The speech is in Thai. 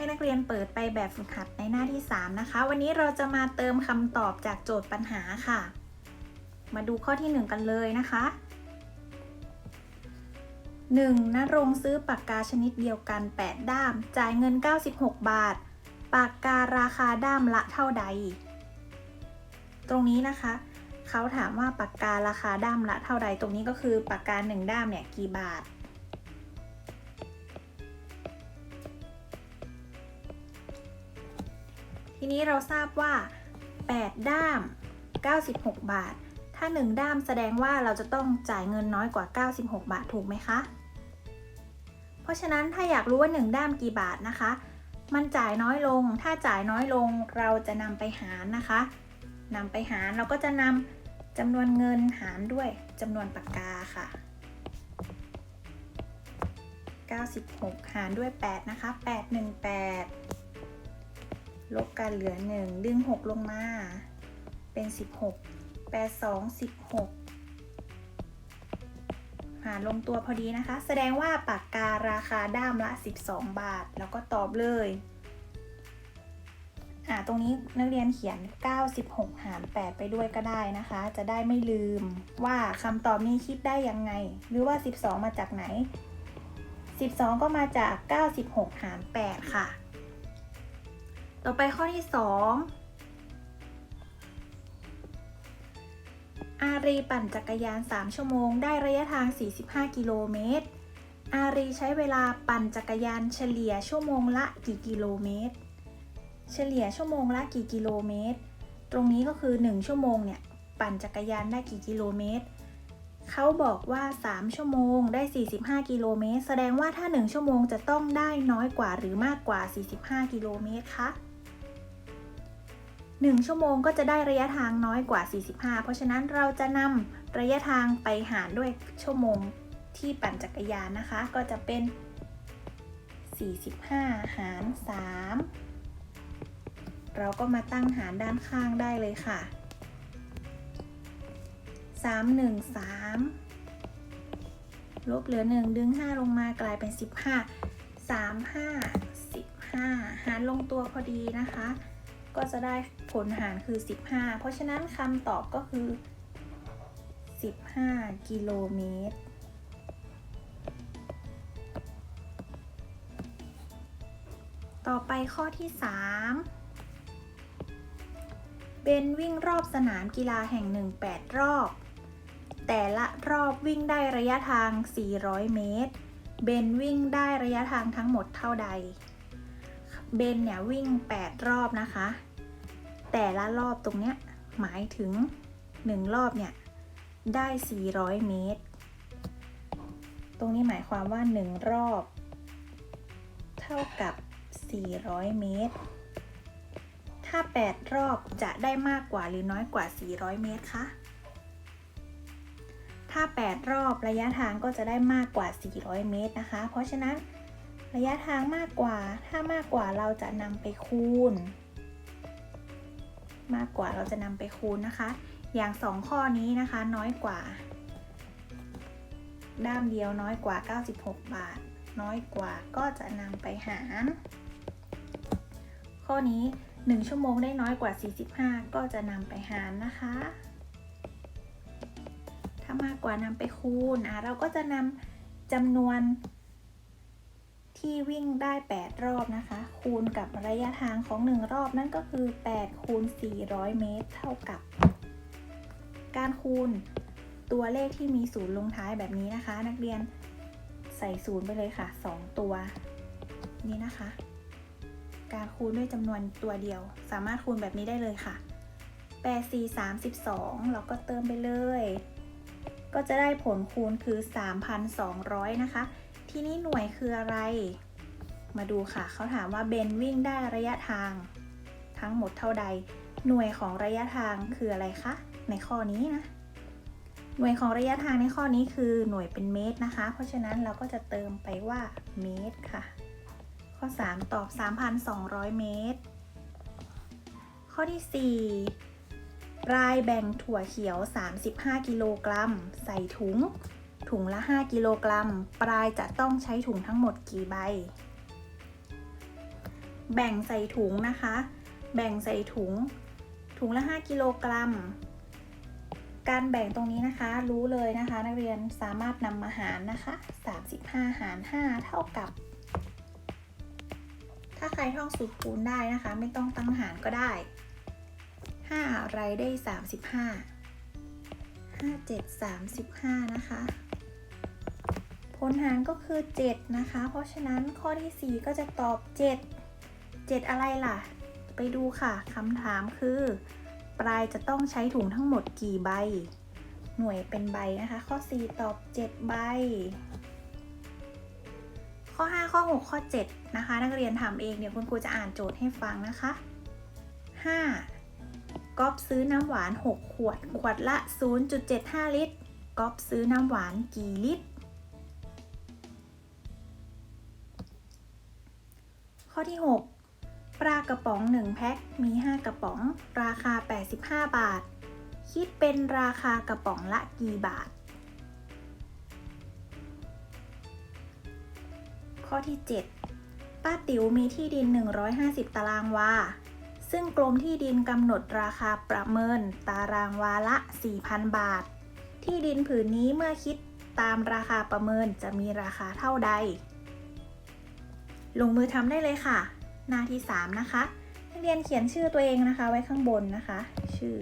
ให้นักเรียนเปิดไปแบบฝึกหัดในหน้าที่ 3 นะคะ วันนี้เราจะมาเติมคำตอบจากโจทย์ปัญหาค่ะ มาดูข้อที่ 1 กันเลยนะคะ 1. นรงซื้อปากกาชนิดเดียวกัน 8 ด้าม จ่ายเงิน 96 บาท ปากการาคาด้ามละเท่าใด ตรงนี้นะคะ เขาถามว่าปากการาคาด้ามละเท่าใด ตรงนี้ก็คือปากกาหนึ่งด้ามเนี่ยกี่บาท ทีนี้เราทราบว่า 8 ด้าม 96 บาท ถ้า 1 ด้ามแสดงว่าเราจะต้องจ่ายเงินน้อยกว่า 96 บาทถูกไหมคะ เพราะฉะนั้นถ้าอยากรู้ว่า 1 ด้ามกี่บาทนะคะ มันจ่ายน้อยลง ถ้าจ่ายน้อยลงเราจะนำไปหารนะคะนำไปหารเราก็จะนำจำนวนเงินหารด้วยจำนวนปากกาค่ะ 96 หารด้วย 8 นะคะ 8 1 8 ลบกันเหลือ 1 ดึง 6 ลงมา เป็น 16 8 2 16 หารลงตัวพอดีนะคะ แสดงว่าปากการาคาด้ามละ 12 บาท แล้วก็ตอบเลยอ่าตรงนี้นักเรียนเขียน 96 หาร 8 ไปด้วยก็ได้นะคะ จะได้ไม่ลืมว่าคำตอบนี้คิดได้ยังไง หรือว่า 12 มาจากไหน 12 ก็มาจาก 96 หาร 8 ค่ะ ต่อไปข้อที่ 2 อารีปั่นจักรยาน 3 ชั่วโมง ได้ระยะทาง 45 กิโลเมตร อารีใช้เวลาปั่นจักรยานเฉลี่ยชั่วโมงละกี่กิโลเมตร เฉลี่ยชั่วโมงละกี่กิโลเมตร ตรงนี้ก็คือ 1 ชั่วโมงเนี่ยปั่นจักรยานได้กี่กิโลเมตร เขาบอกว่า 3 ชั่วโมงได้ 45 กิโลเมตร แสดงว่าถ้า 1 ชั่วโมงจะต้องได้น้อยกว่าหรือมากกว่า 45 กิโลเมตรคะ 1 ชั่วโมงก็จะได้ระยะทางน้อยกว่า 45 เพราะฉะนั้นเราจะนำระยะทางไปหารด้วยชั่วโมงที่ปั่นจักรยานนะคะ ก็จะเป็น 45 หาร 3 เราก็มาตั้งหารด้านข้างได้เลยค่ะ 3 1 3 ลบเหลือ 1 ดึง 5 ลงมากลายเป็น 15 3 5 15 หารลงตัวพอดีนะคะ ก็จะได้ผลหารคือ 15 เพราะฉะนั้นคำตอบก็คือ 15 กิโลเมตร ต่อไปข้อที่ 3 เบนวิ่งรอบสนามกีฬาแห่งหนึ่ง8รอบ แต่ละรอบวิ่งได้ระยะทาง 400 เมตร เบนวิ่งได้ระยะทางทั้งหมดเท่าใด เบนเนี่ยวิ่ง 8 รอบนะคะ แต่ละรอบตรงเนี้ยหมายถึง 1 รอบเนี่ยได้ 400 เมตร ตรงนี้หมายความว่า 1 รอบ เท่ากับ 400 เมตร ถ้า 8 รอบจะได้มากกว่าหรือน้อยกว่า 400 เมตรคะ ถ้า 8 รอบระยะทางก็จะได้มากกว่า 400 เมตรนะคะ เพราะฉะนั้น ระยะทางมากกว่า ถ้ามากกว่าเราจะนำไปคูณ มากกว่าเราจะนำไปคูณนะคะ อย่าง 2 ข้อนี้นะคะ น้อยกว่า ด้ามเดียวน้อยกว่า 96 บาท น้อยกว่าก็จะนำไปหาร ข้อนี้ 1 ชั่วโมงได้น้อยกว่า 45 ก็จะนำไปหารนะคะ ถ้ามากกว่านำไปคูณอะเราก็จะนำจำนวน ที่วิ่งได้ 8 รอบนะคะ คูณกับระยะทางของ 1 รอบนั่นก็คือ 8 คูณ 400 เมตร เท่ากับ การคูณตัวเลขที่มีศูนย์ลงท้ายแบบนี้นะคะ นักเรียนใส่ศูนย์ไปเลยค่ะ 2 ตัว นี่นะคะ การคูณด้วยจำนวนตัวเดียว สามารถคูณแบบนี้ได้เลยค่ะ 8 4 32เราก็เติมไปเลย ก็จะได้ผลคูณคือ 3,200 นะคะ ทีนี้หน่วยคืออะไร มาดูค่ะ เขาถามว่าเบนวิ่งได้ระยะทาง ทั้งหมดเท่าใด หน่วยของระยะทางคืออะไรคะ ในข้อนี้นะ หน่วยของระยะทางในข้อนี้คือหน่วยเป็นเมตรนะคะ เพราะฉะนั้นเราก็จะเติมไปว่าเมตรค่ะ ข้อ 3 ตอบ 3,200 เมตร ข้อที่4ปลายแบ่งถั่วเขียว 35 กิโลกรัม ใส่ถุง ถุงละ 5 กิโลกรัม ปลายจะต้องใช้ถุงทั้งหมดกี่ใบ แบ่งใส่ถุงนะคะ แบ่งใส่ถุง ถุงละ 5 กิโลกรัม การแบ่งตรงนี้นะคะ รู้เลยนะคะ นักเรียนสามารถนำมาหารนะคะ 35 หาร 5 เท่ากับ ถ้าใครท่องสูตรคูณได้นะคะ ไม่ต้องตั้งหารก็ได้ 5 อะไรได้ 35 5 7 35 นะคะ ผลหารก็คือ 7 นะคะ เพราะฉะนั้นข้อที่ 4 ก็จะตอบ 7 7 อะไรล่ะ ไปดูค่ะคำถามคือ ปลายจะต้องใช้ถุงทั้งหมดกี่ใบ หน่วยเป็นใบนะคะ ข้อ 4 ตอบ 7 ใบ ข้อ 5 ข้อ 6 ข้อ 7 นะคะ นักเรียนทำเองเดี๋ยวคุณครูจะอ่านโจทย์ให้ฟังนะคะ 5. ก๊อฟซื้อน้ำหวาน 6 ขวด ขวดละ 0.75 ลิตรก๊อฟซื้อน้ำหวานกี่ลิตร ข้อที่ 6 ปลากระป๋อง 1 แพ็ค มี 5 กระป๋อง ราคา 85 บาท คิดเป็นราคากระป๋องละกี่บาท ข้อที่ 7 ป้าติ๋วมีที่ดิน 150 ตารางวา ซึ่งกรมที่ดินกำหนดราคาประเมินตารางวาละ 4,000 บาท ที่ดินผืนนี้เมื่อคิดตามราคาประเมินจะมีราคาเท่าใด ลงมือทำได้เลยค่ะ หน้าที่ 3 นะคะ นักเรียนเขียนชื่อตัวเองนะคะ ไว้ข้างบนนะคะ ชื่อ